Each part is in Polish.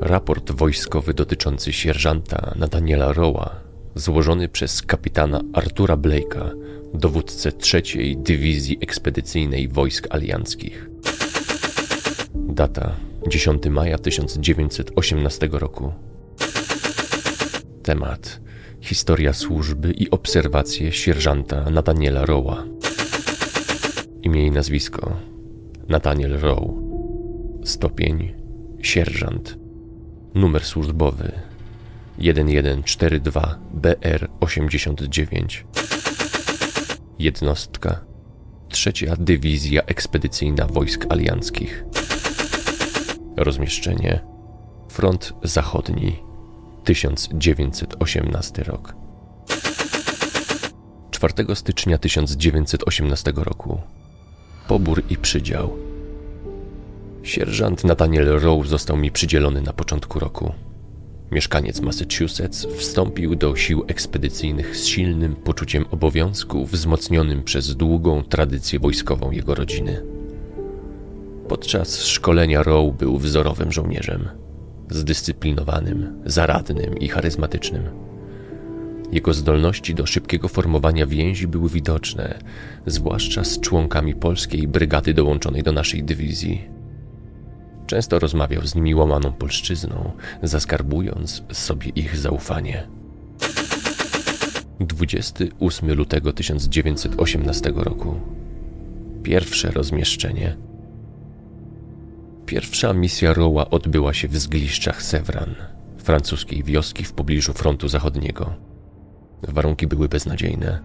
Raport wojskowy dotyczący sierżanta Nathaniela Rowa, złożony przez kapitana Artura Blake'a, dowódcę trzeciej Dywizji Ekspedycyjnej Wojsk Alianckich. Data 10 maja 1918 roku. Temat: Historia służby i obserwacje sierżanta Nathaniela Rowa. Imię i nazwisko: Nathaniel Rowe. Stopień: sierżant. Numer służbowy: 1142 BR 89. Jednostka: Trzecia Dywizja Ekspedycyjna Wojsk Alianckich. Rozmieszczenie: Front Zachodni, 1918 rok. 4 stycznia 1918 roku. Pobór i przydział. Sierżant Nathaniel Rowe został mi przydzielony na początku roku. Mieszkaniec Massachusetts wstąpił do sił ekspedycyjnych z silnym poczuciem obowiązku, wzmocnionym przez długą tradycję wojskową jego rodziny. Podczas szkolenia Rowe był wzorowym żołnierzem, zdyscyplinowanym, zaradnym i charyzmatycznym. Jego zdolności do szybkiego formowania więzi były widoczne, zwłaszcza z członkami polskiej brygady dołączonej do naszej dywizji. Często rozmawiał z nimi łamaną polszczyzną, zaskarbując sobie ich zaufanie. 28 lutego 1918 roku. Pierwsze rozmieszczenie. Pierwsza misja Roła odbyła się w zgliszczach Sevran, francuskiej wioski w pobliżu frontu zachodniego. Warunki były beznadziejne.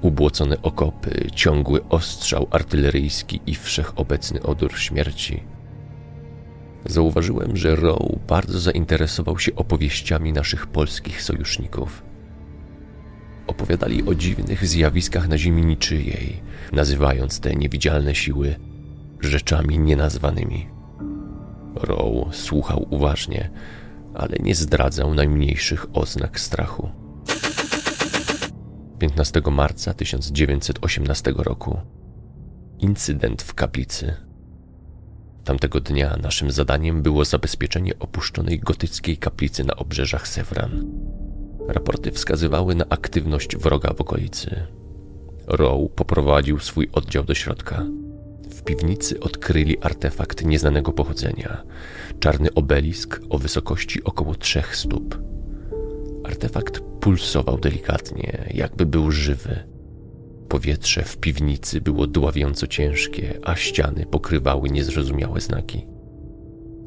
Ubłocone okopy, ciągły ostrzał artyleryjski i wszechobecny odór śmierci. Zauważyłem, że Rowe bardzo zainteresował się opowieściami naszych polskich sojuszników. Opowiadali o dziwnych zjawiskach na ziemi niczyjej, nazywając te niewidzialne siły rzeczami nienazwanymi. Rowe słuchał uważnie, ale nie zdradzał najmniejszych oznak strachu. 15 marca 1918 roku. Incydent w kaplicy. Tamtego dnia naszym zadaniem było zabezpieczenie opuszczonej gotyckiej kaplicy na obrzeżach Sevran. Raporty wskazywały na aktywność wroga w okolicy. Rowe poprowadził swój oddział do środka. W piwnicy odkryli artefakt nieznanego pochodzenia czarny obelisk o wysokości około trzech stóp. Artefakt pulsował delikatnie, jakby był żywy. Powietrze w piwnicy było dławiąco ciężkie, a ściany pokrywały niezrozumiałe znaki.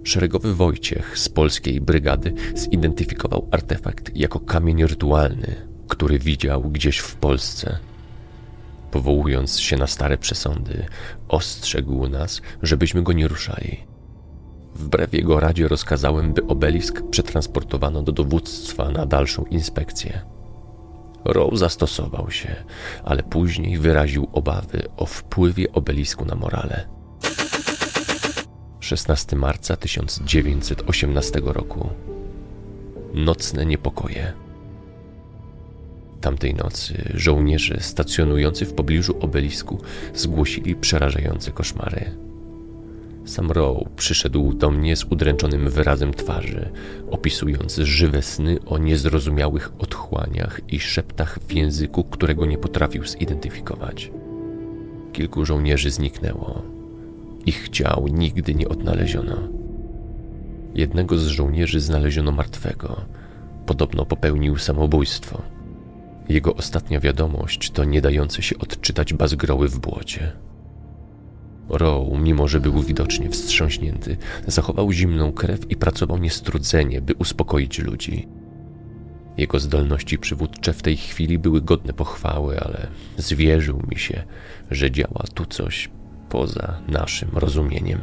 Szeregowy Wojciech z polskiej brygady zidentyfikował artefakt jako kamień rytualny, który widział gdzieś w Polsce. Powołując się na stare przesądy, ostrzegł nas, żebyśmy go nie ruszali. Wbrew jego radzie rozkazałem, by obelisk przetransportowano do dowództwa na dalszą inspekcję. Rowe zastosował się, ale później wyraził obawy o wpływie obelisku na morale. 16 marca 1918 roku. Nocne niepokoje. Tamtej nocy żołnierze stacjonujący w pobliżu obelisku zgłosili przerażające koszmary. Sam Rowe przyszedł do mnie z udręczonym wyrazem twarzy, opisując żywe sny o niezrozumiałych otchłaniach i szeptach w języku, którego nie potrafił zidentyfikować. Kilku żołnierzy zniknęło. Ich ciał nigdy nie odnaleziono. Jednego z żołnierzy znaleziono martwego. Podobno popełnił samobójstwo. Jego ostatnia wiadomość to nie dające się odczytać bazgroły w błocie. Rowe, mimo że był widocznie wstrząśnięty, zachował zimną krew i pracował niestrudzenie, by uspokoić ludzi. Jego zdolności przywódcze w tej chwili były godne pochwały, ale zwierzył mi się, że działa tu coś poza naszym rozumieniem.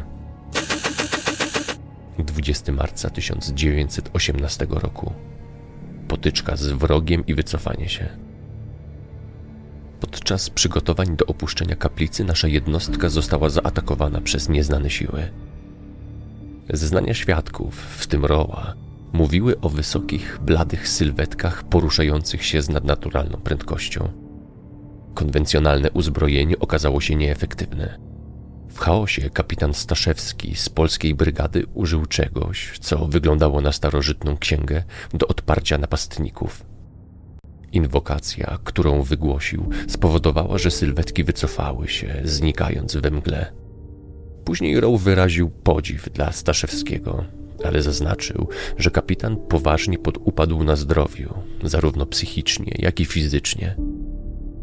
20 marca 1918 roku. Potyczka z wrogiem i wycofanie się. Podczas przygotowań do opuszczenia kaplicy nasza jednostka została zaatakowana przez nieznane siły. Zeznania świadków, w tym Roła, mówiły o wysokich, bladych sylwetkach poruszających się z nadnaturalną prędkością. Konwencjonalne uzbrojenie okazało się nieefektywne. W chaosie kapitan Staszewski z polskiej brygady użył czegoś, co wyglądało na starożytną księgę do odparcia napastników. Inwokacja, którą wygłosił, spowodowała, że sylwetki wycofały się, znikając we mgle. Później Rowe wyraził podziw dla Staszewskiego, ale zaznaczył, że kapitan poważnie podupadł na zdrowiu, zarówno psychicznie, jak i fizycznie.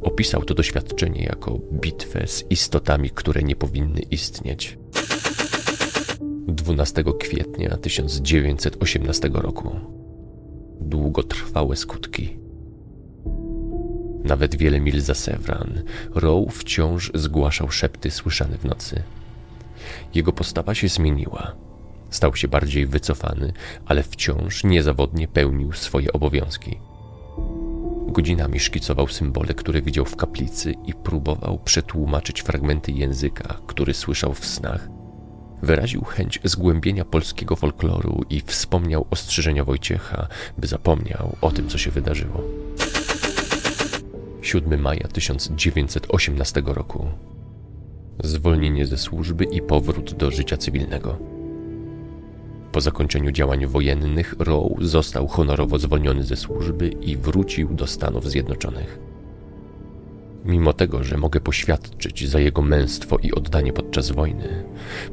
Opisał to doświadczenie jako bitwę z istotami, które nie powinny istnieć. 12 kwietnia 1918 roku. Długotrwałe skutki. Nawet wiele mil za Sewran, Rowe wciąż zgłaszał szepty słyszane w nocy. Jego postawa się zmieniła. Stał się bardziej wycofany, ale wciąż niezawodnie pełnił swoje obowiązki. Godzinami szkicował symbole, które widział w kaplicy i próbował przetłumaczyć fragmenty języka, który słyszał w snach. Wyraził chęć zgłębienia polskiego folkloru i wspomniał ostrzeżenia Wojciecha, by zapomniał o tym, co się wydarzyło. 7 maja 1918 roku. Zwolnienie ze służby i powrót do życia cywilnego. Po zakończeniu działań wojennych Rowe został honorowo zwolniony ze służby i wrócił do Stanów Zjednoczonych. Mimo tego, że mogę poświadczyć za jego męstwo i oddanie podczas wojny,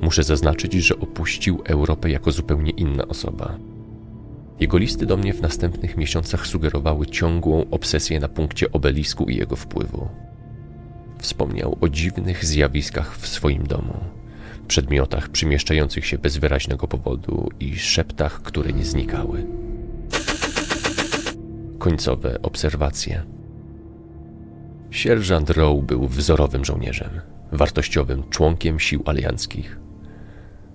muszę zaznaczyć, że opuścił Europę jako zupełnie inna osoba. Jego listy do mnie w następnych miesiącach sugerowały ciągłą obsesję na punkcie obelisku i jego wpływu. Wspomniał o dziwnych zjawiskach w swoim domu, przedmiotach przemieszczających się bez wyraźnego powodu i szeptach, które nie znikały. Końcowe obserwacje. Sierżant Rowe był wzorowym żołnierzem, wartościowym członkiem sił alianckich.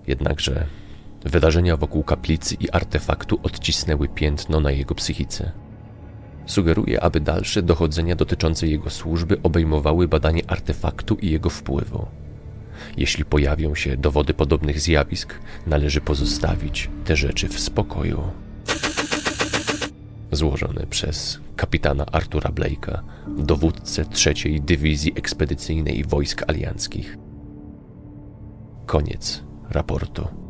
Jednakże wydarzenia wokół kaplicy i artefaktu odcisnęły piętno na jego psychice. Sugeruje, aby dalsze dochodzenia dotyczące jego służby obejmowały badanie artefaktu i jego wpływu. Jeśli pojawią się dowody podobnych zjawisk, należy pozostawić te rzeczy w spokoju. Złożone przez kapitana Artura Blake'a, dowódcę trzeciej Dywizji Ekspedycyjnej Wojsk Alianckich. Koniec raportu.